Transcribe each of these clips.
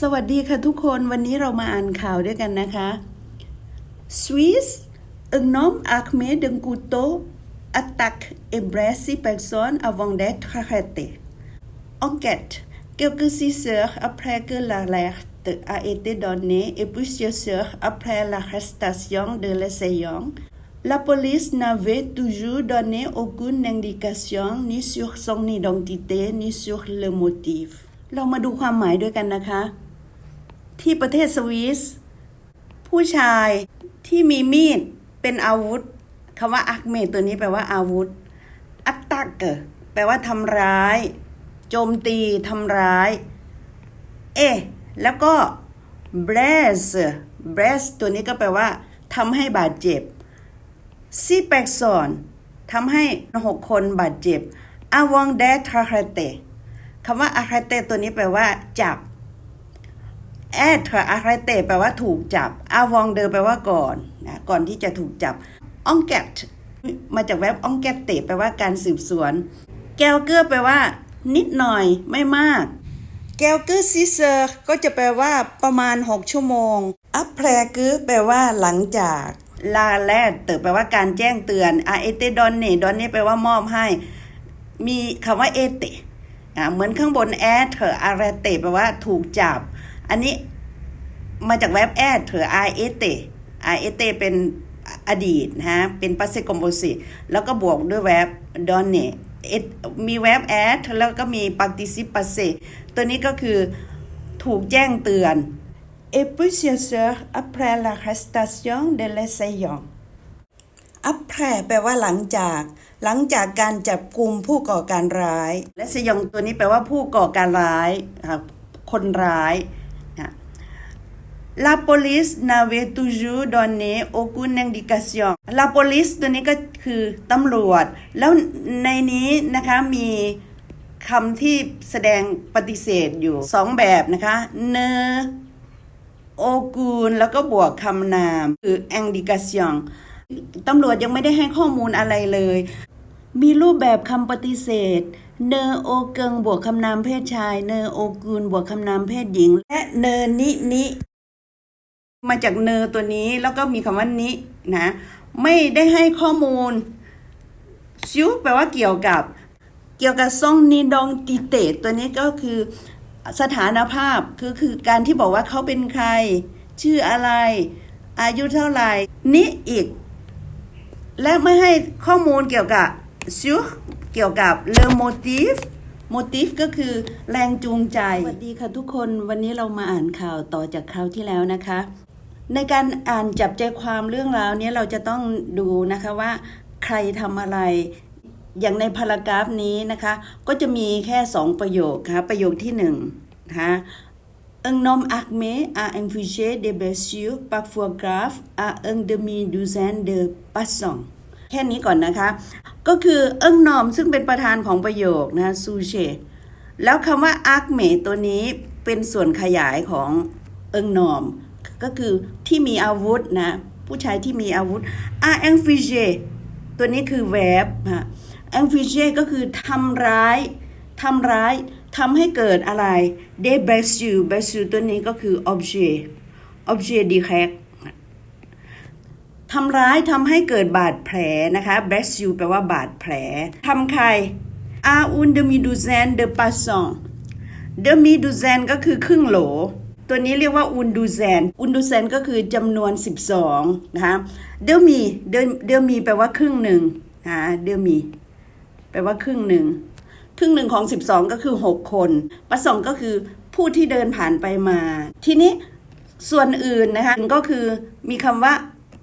สวัสดีค่ะทุกคนวันนี้เรามาอ่านข่าวด้วยกันนะคะ Swiss un homme armé d'un couteau attaque et blesse six personnes avant d'être arrêté. Enquête Quelques six heures après que l'alerte a été donnée et plusieurs heures après l'arrestation de l'assaillant, la police n'avait toujours donné aucune indication ni sur son identité ni sur le motif. เรามาดูความหมายด้วยกันนะคะ ที่ประเทศสวิสผู้ชายที่มีมีดเป็นอาวุธคำว่าอักเมตัวนี้แปลว่าอาวุธ อัตตักเกอแปลว่าทำร้าย โจมตีทำร้าย เอ แล้วก็ bless bless ตัวนี้ก็แปลว่าทำให้บาดเจ็บซีแปกซอนทำให้หกคนบาดเจ็บอาวองเดทราคาเต คำว่าอาคาเตตัวนี้แปลว่า จับแอดอาคาเตแปลว่าถูกจับ อาวองเดอแปลว่าก่อนนะก่อนที่จะถูกจับองแกตมาจากแว็บองแกตเตแปลว่าการสืบสวน แกลเกอร์แปลว่า นิดหน่อยไม่มาก แกลเกอร์ซิเซอร์ก็จะแปลว่าประมาณ 6 ชั่วโมง อัพแพรกือแปลว่าหลังจากลาแลดเตอแปลว่าการแจ้งเตือนอาเอเตดอนเนดอนเน่แปลว่ามอบให้ มีคำว่าเอเต อะเหมือนข้างบนแอดเถออาราเตแปลว่าถูกจับ อันนี้มาจากแว็บแอดเถออาเอเตอาเอเตเป็นอดีตนะฮะ เป็นปัสเซคอมโพสิแล้วก็บวกด้วยแว็บดอนเนมีแว็บแอดแล้วก็มีปฏิสิปัสเซตัวนี้ก็คือถูกแจ้งเตือน et plusieurs heures après l'arrestation de l'assaillant après แปลว่าหลังจาก หลังจากการจับกลุ่มผู้ก่อการร้าย และสยองตัวนี้แปลว่าผู้ก่อการร้ายครับคนร้ายนะ La police n'avait toujours donné aucune indication La police ตัวนี้ก็คือตำรวจ แล้วในนี้นะคะมีคำที่แสดงปฏิเสธอยู่สองแบบนะคะเนโอกูลแล้วก็บวกคำนาม คือ indication ตำรวจยังไม่ได้ให้ข้อมูลอะไรเลย มีรูปแบบคำปฏิเสธ เนอโอเกิงบวกคำนามเพศชาย เนอโอกูลบวกคำนามเพศหญิง และเนอนินิ มาจากเนอตัวนี้แล้วก็มีคำว่านินะ ไม่ได้ให้ข้อมูลชิวแปลว่าเกี่ยวกับ เกี่ยวกับซองนีดองติเตตตัวนี้ก็คือสถานภาพคือคือการที่บอกว่าเขาเป็นใคร ชื่ออะไร อายุเท่าไหร่นิอีก และไม่ให้ข้อมูลเกี่ยวกับ ชิวเกี่ยวกับเลโมทีฟโมทีฟก็คือแรงจูงใจ สวัสดีค่ะทุกคนวันนี้เรามาอ่านข่าวต่อจากคราวที่แล้วนะคะ ในการอ่านจับใจความเรื่องราวนี้เราจะต้องดูนะคะว่าใครทำอะไรอย่างในพารากราฟนี้นะคะ ก็จะมีแค่สองประโยคค่ะประโยคที่หนึ่งนะคะ Un homme armé a infligé des blessures parfois graves à un demi-douzaine de passants แค่นี้ก่อนนะคะ ก็คือเอิงนอมซึ่งเป็นประธานของประโยคนะซูเชแล้วคำว่าอาร์เมตัวนี้เป็นส่วนขยายของเอิงนอม ก็คือที่มีอาวุธนะ ผู้ชายที่มีอาวุธอาแองฟิเจตัวนี้คือแวบฮะแองฟิเจก็คือทำร้ายทำร้ายทำให้เกิดอะไรเดบ e ส u เบส u ตัวนี้ก็คือ objet objet d i r e c t ทำร้ายทำให้เกิดบาดแผลนะคะ b r e s s u แปลว่าบาดแผลทำใคร a un demi douzaine de passants demi douzaine ก็คือครึ่งโหล ตัวนี้เรียกว่า un douzaine un douzaine ก็คือจำนวน 12 นะคะ demi demi แปลว่าครึ่งหนึ่งนะ demi แปลว่าครึ่งหนึ่งครึ่งหนึ่งของ 12 ก็คือ 6 คนประสงก็คือผู้ที่เดินผ่านไปมา ทีนี้ส่วนอื่นนะคะก็คือมีคำว่า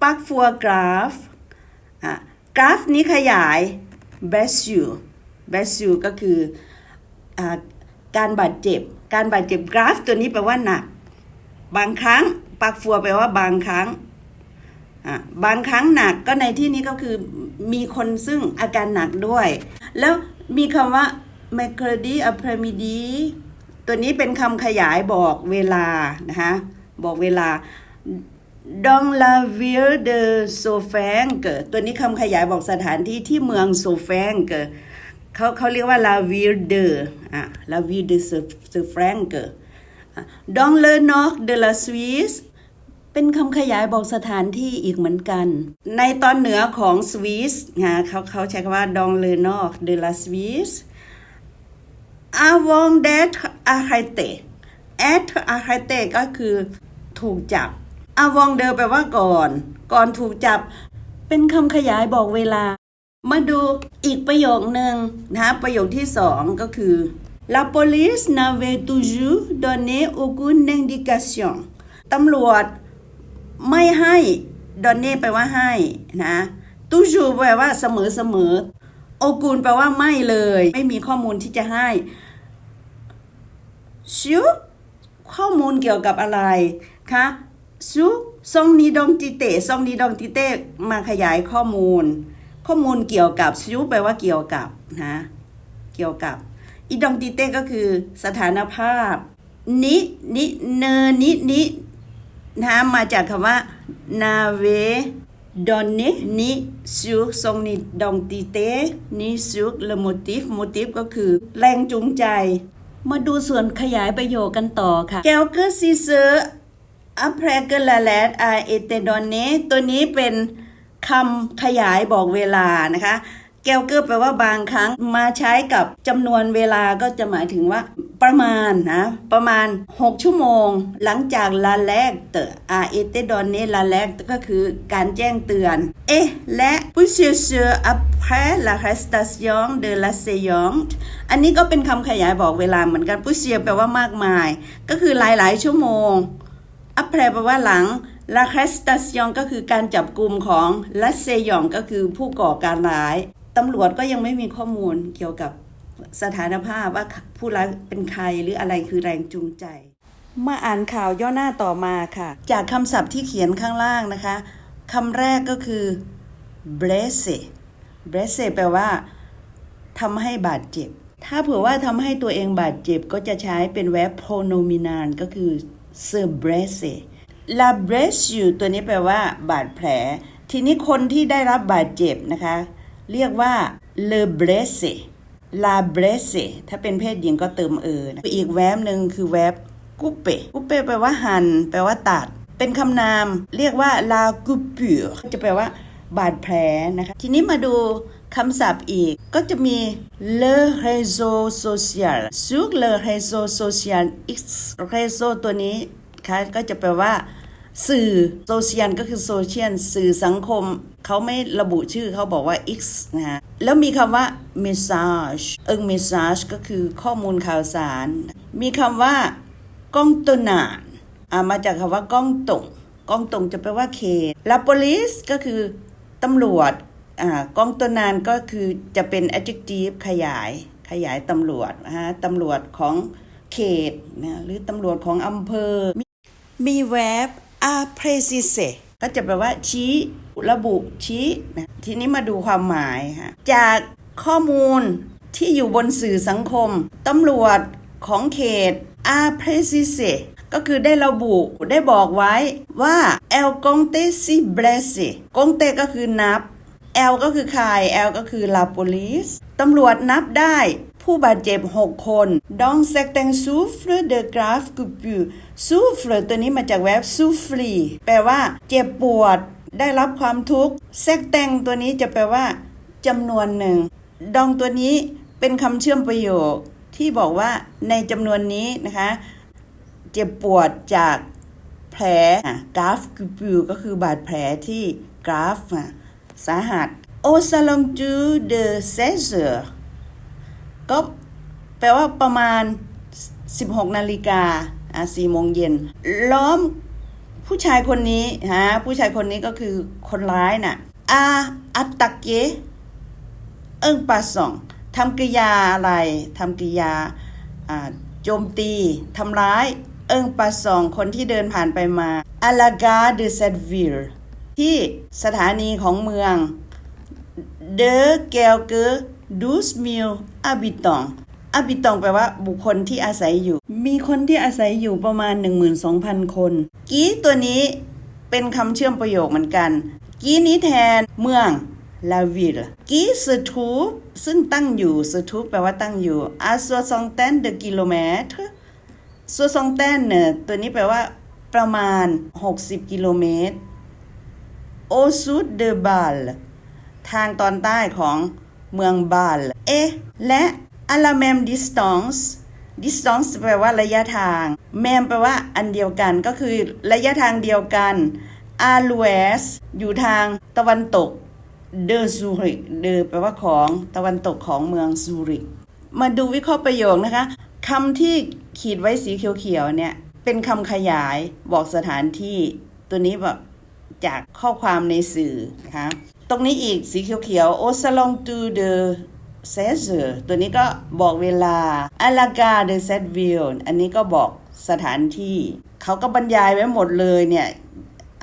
ปักฟัวกราฟอะกราฟนี้ขยาย b e s u b e s u ก็คืออ่าการบาดเจ็บ การบาดเจ็บกราฟตัวนี้แปลว่าหนัก บางครั้งปักฟัวแปลว่าบางครั้งอะบางครั้งหนักก็ในที่นี้ก็คือมีคนซึ่งอาการหนักด้วย แล้วมีคำว่า mercredi après-midi ตัวนี้เป็นคำขยายบอกเวลานะคะบอกเวลา ดองลาเวียเดอโซแฟงเกิดตัวนี้คำขยายบอกสถานที่ที่เมืองโซแฟงเกิดเขาเขาเรียกว่าลาเวียเดออะลาเวียเดอโซแฟงเกิดดองเลนอกเดลาสวิสเป็นคำขยายบอกสถานที่อีกเหมือนกัน ในตอนเหนือของสวิสนะเขาเขาใช้คำว่าดองเลนอกเดลาสวิสอาวองเดตอาไคเตแอทอาไคเตก็คือถูกจับ avant de แปลว่าก่อน ก่อนถูกจับ เป็นคำขยายบอกเวลา มาดูอีกประโยคหนึ่งนะประโยคที่สองก็คือ La police n'avait toujours donné aucune indication ตำรวจไม่ให้ดอนเน่แปลว่าให้นะตูจูแปลว่าเสมอเสมอโอกูลแปลว่าไม่เลย ไม่มีข้อมูลที่จะให้ชิวข้อมูลเกี่ยวกับอะไรคะ ซูซองนีดองติเตซองนีดองติเตมาขยายข้อมูล ข้อมูลเกี่ยวกับซิวแปลว่าเกี่ยวกับนะเกี่ยวกับอีดองติเตก็คือสถานภาพ นินิเนนินินะมาจากคำว่า nave donné ni sur son identité ni sur le motif motif ก็คือแรงจูงใจ มาดูส่วนขยายประโยคกันต่อค่ะแกลกัสซีเซ quelques six heures après que la lettre a été donnée ตัวนี้เป็นคำขยายบอกเวลานะคะแก้วเกอร์แปลว่าบางครั้งมาใช้กับจำนวนเวลาก็จะหมายถึงว่าประมาณนะประมาณ 6 ชั่วโมง หลังจากลาแลกเตออาเอเตดอนเนลาแลกก็คือการแจ้งเตือน เอ๊ะ และ p o u s s e r après la restation de la séance อันนี้ก็เป็นคำขยายบอกเวลาเหมือนกัน p o u s s e r แปลว่ามากมาย ก็คือหลายๆ ชั่วโมง อัปแปลแปลว่าหลังลาค a สตา i ยองก็คือการจับกลุ่มของลัสเซยองก็คือผู้ก่อการร้ายตำรวจก็ยังไม่มีข้อมูลเกี่ยวกับสถานภาพว่าผู้ร้ายเป็นใครหรืออะไรคือแรงจูงใจ มาอ่านข่าวย่อหน้าต่อมาค่ะ จากคำศัพท์ที่เขียนข้างล่างนะคะคำแรกก็คือ blesse blesse แปลว่าทำให้บาดเจ็บ ถ้าเผื่อว่าทำให้ตัวเองบาดเจ็บก็จะใช้เป็น verb pronominal ก็คือ se blesse la blessure ตัวนี้แปลว่าบาดแผล ทีนี้คนที่ได้รับบาดเจ็บนะคะ เรียกว่า le blesse la blesse ถ้าเป็นเพศหญิงก็เติมเออนะอีกแวบหนึ่งคือแวบกุเปกุเปแปลว่าหันแปลว่าตัด เป็นคำนาม เรียกว่า la c o u p u r จะแปลว่าบาดแผลนะคะ ทีนี้มาดู คำศัพท์อีก ก็จะมี le réseau social sur le réseau social x réseau ตัวนี้ค่ะก็จะแปลว่า สื่อโซเชียลก็คือโซเชียลสื่อสังคม เขาไม่ระบุชื่อเขาบอกว่า X นะฮะแล้วมีคำว่า message เอิง message ก็คือข้อมูลข่าวสาร มีคำว่า ก้องตนานอ่ามาจากคำว่าก้องตงก้องตงจะแปลว่าเขต la police ก็คือตำรวจ ก้องตนานก็คือจะเป็น adjective ขยายขยายตำรวจนะฮะตำรวจของเขตนะหรือตำรวจของอำเภอ มีแวบ a precise ก็จะแปลว่าชี้ระบุชี้นะทีนี้มาดูความหมายค่ะจากข้อมูลที่อยู่บนสื่อสังคมตำรวจของเขต a precise ก็คือได้ระบุได้บอกไว้ว่า el conte si blesse conte ก็คือนับ L ก็คือใคร L ก็คือ la police ตำรวจนับได้ผู้บาดเจ็บ 6 คน dans certains souffle de grave coupure souffle ตัวนี้มาจากแวบ souffle แปลว่าเจ็บปวดได้รับความทุกข์ certains ตัวนี้จะแปลว่าจำนวนหนึ่ง ดองตัวนี้เป็นคำเชื่อมประโยคที่บอกว่าในจำนวนนี้นะคะ เจ็บปวดจากแผลกราฟกูปิวก็คือบาดแผลที่กราฟ สาหัสโอซาลงจูเดเซเซอร์ก็แปลว่าประมาณ 16 นาฬิกาอะ4โมงเย็น ล้อมผู้ชายคนนี้ฮะผู้ชายคนนี้ก็คือคนร้ายน่ะอาอัตตะเกเอิงปาส่องทำกริยาอะไรทำกริยาโจมตีทำร้าย เอิงปาส่องคนที่เดินผ่านไปมาอาลากาเดเซตวิล ที่สถานีของเมืองเดอเกลเกอดูสมิลอาบิตองอาบิตองแปลว่าบุคคลที่อาศัยอยู่ มีคนที่อาศัยอยู่ประมาณ 12,000 คน กี้ตัวนี้เป็นคำเชื่อมประโยคเหมือนกัน กี้นี้แทนเมืองลาวิลกีสทูปซึ่งตั้งอยู่สทูปแปลว่าตั้งอยู่อาซัวซองเตนเดกิโลเมตรซัวซองแตนเนี่ยตัวนี้แปลว่าประมาณ 60 กิโลเมตร โอซูดเดบาลทางตอนใต้ของเมืองบาลเอและอลาเมมดิสตองส์ดิสตองส์แปลว่าระยะทาง แมมแปลว่าอันเดียวกันก็คือระยะทางเดียวกันอาลูเอสอยู่ทางตะวันตกเดอซูริกเดอแปลว่าของตะวันตกของเมืองซูริก มาดูวิเคราะห์ประโยคนะคะคำที่ขีดไว้สีเขียวๆเนี่ยเป็นคำขยายบอกสถานที่ ตัวนี้แบบ จากข้อความในสื่อนะคะ ตรงนี้อีกสีเขียวๆ o salon du de c e s e ตัวนี้ก็บอกเวลา a la gare de c e t v i l l e อันนี้ก็บอกสถานที่ เขาก็บรรยายไว้หมดเลยเนี่ย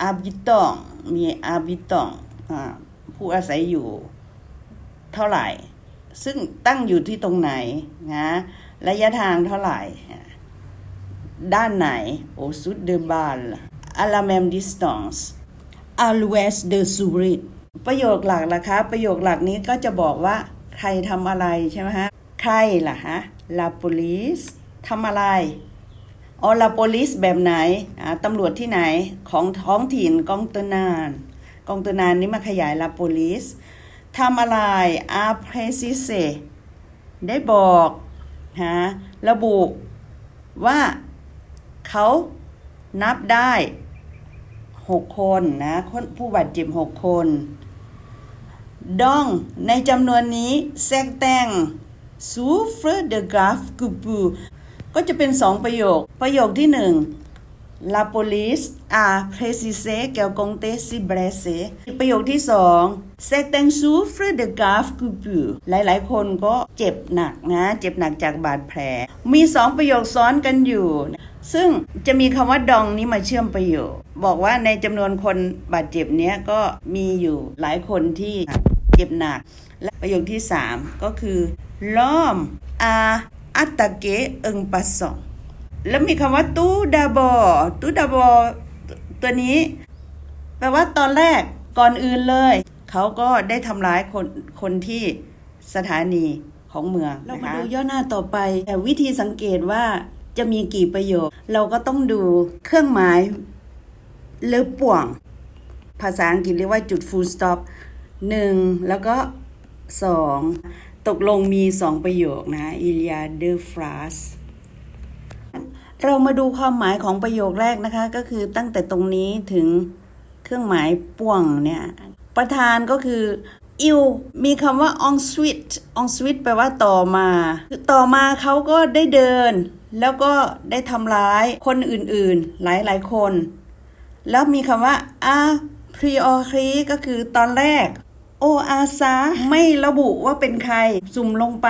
อาบิตองมีอาบิตองผู้อาศัยอยู่เท่าไหร่ ซึ่งตั้งอยู่ที่ตรงไหนนะระยะทางเท่าไหร่ ด้านไหน โอซุดเดบาลอาลาเมมดิสตองส์ อาลูเอสเดซูริตประโยคหลักล่ะคะ ประโยคหลักนี้ก็จะบอกว่าใครทำอะไรใช่ไหมฮะ ใครล่ะฮะลา police ทำอะไรออลาโปลิสแบบไหนตำรวจที่ไหนของท้องถิ่นกองตนาน กองตนานนี้มาขยายลาโปลิสทำอะไรอาเพรซิเซได้บอกฮะระบุว่าเขานับได้ หกคนนะคนผู้บาดเจ็บหกคนดองในจำนวนนี้แซกแตงซูเฟรเดกราฟกูปูก็จะเป็นสองประโยค ประโยคที่หนึ่ง La police a précisé qu'elle comptait si blessé ประโยคที่สอง Certains souffrent de graves coupures หลายๆ คนก็เจ็บหนักนะ เจ็บหนักจากบาดแผล มีสองประโยคซ้อนกันอยู่ ซึ่งจะมีคำว่าดองนี้มาเชื่อมประโยคบอกว่าในจำนวนคนบาดเจ็บเนี้ยก็มีอยู่หลายคนที่เจ็บหนัก และประโยคที่สามก็คือ L'homme a attaqué un passant แล้วมีคำว่าตู้ดาบอตู้ดาบอตัวนี้ แปลว่าตอนแรกก่อนอื่นเลย เขาก็ได้ทำร้ายคนคนที่สถานีของเมืองเรามาดูย่อหน้าต่อไปแต่วิธีสังเกตว่า จะมีกี่ประโยค เราก็ต้องดูเครื่องหมายเลอป่วง ภาษาอังกฤษเรียกว่าจุด full stop หนึ่งแล้วก็สองตกลงมีสองประโยคนะ il y a deux phrases เรามาดูความหมายของประโยคแรกนะคะ ก็คือตั้งแต่ตรงนี้ถึงเครื่องหมายป่วงเนี่ย ประธานก็คืออิวมีคำว่า on suite on suite แปลว่าต่อมา ต่อมาเขาก็ได้เดิน แล้วก็ได้ทำร้ายคนอื่นๆ หลายๆคน แล้วมีคำว่า a priori ก็คือตอนแรกโออาซาไม่ระบุว่าเป็นใครสุ่มลงไป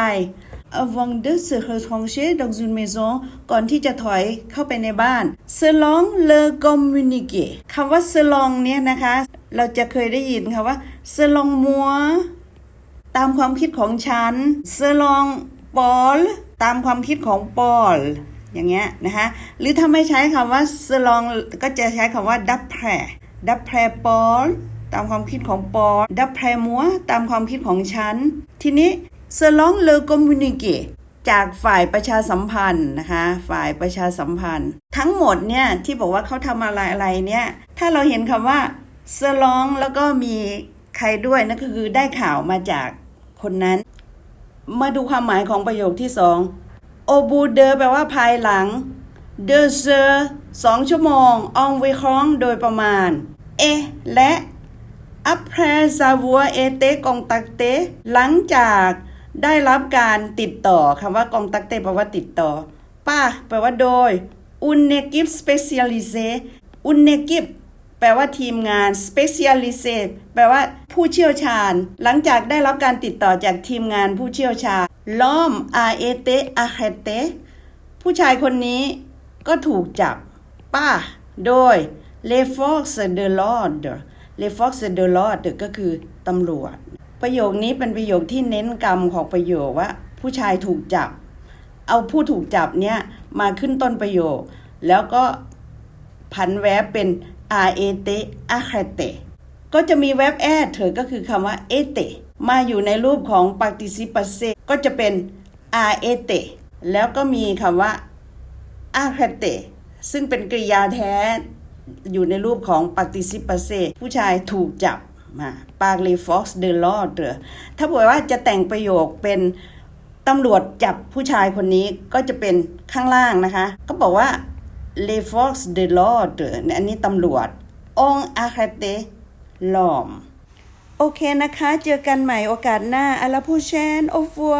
avant de se retrancher dans une maison ก่อนที่จะถอยเข้าไปในบ้าน selon le communiqué คำว่า selon เนี่ยนะคะ เราจะเคยได้ยินค่ะว่า selon moi ตามความคิดของฉัน selon Paul ตามความคิดของปอลอย่างเงี้ยนะคะหรือถ้าไม่ใช้คำว่า selon ก็จะใช้คำว่า d'après d'après Paul ตามความคิดของปอล d'après moi ตามความคิดของฉัน ทีนี้ selon le communiqué จากฝ่ายประชาสัมพันธ์นะคะ ฝ่ายประชาสัมพันธ์ ทั้งหมดเนี่ยที่บอกว่าเขาทำอะไรอะไรเนี่ยถ้าเราเห็นคำว่า selon แล้วก็มีใครด้วยนั่นก็คือได้ข่าวมาจากคนนั้น มาดูความหมายของประโยคที่สองโอบูเดแปลว่าภายหลัง เดเซอร์สองชั่วโมงอองเวครองโดยประมาณ เอ และ après avoir été contacté หลังจากได้รับการติดต่อคำว่า contacté แปลว่าติดต่อป้าแปลว่าโดย une équipe spécialisée une équipe แปลว่าทีมงาน specialisé แปลว่าผู้เชี่ยวชาญ หลังจากได้รับการติดต่อจากทีมงานผู้เชี่ยวชาญ l'homme a été arrêté ผู้ชายคนนี้ก็ถูกจับป้า โดย les forces de l'ordre les forces de l o r d ก็คือตำรวจ ประโยคนี้เป็นประโยคที่เน้นกรรมของประโยคว่า ผู้ชายถูกจับ เอาผู้ถูกจับเนี่ยมาขึ้นต้นประโยค แล้วก็ผันแวบเป็น a e t a c h e t e ก็จะมีแวบแอดเถอก็คือคำว่า e t e มาอยู่ในรูปของ participe ก็จะเป็น a e t e แล้วก็มีคำว่า arrêté ซึ่งเป็นกริยาแท้อยู่ในรูปของ participe passé ผู้ชายถูกจับมา par les forces de l'ordre ถ้าบอกว่าจะแต่งประโยคเป็นตำรวจจับผู้ชายคนนี้ก็จะเป็นข้างล่างนะคะ ก็บอกว่า เลฟอสเดลอเดอันนี้ตำรวจ องอาคาเตลอม โอเคนะคะ เจอกันใหม่โอกาสหน้าอาลาพูเชน โอฟัว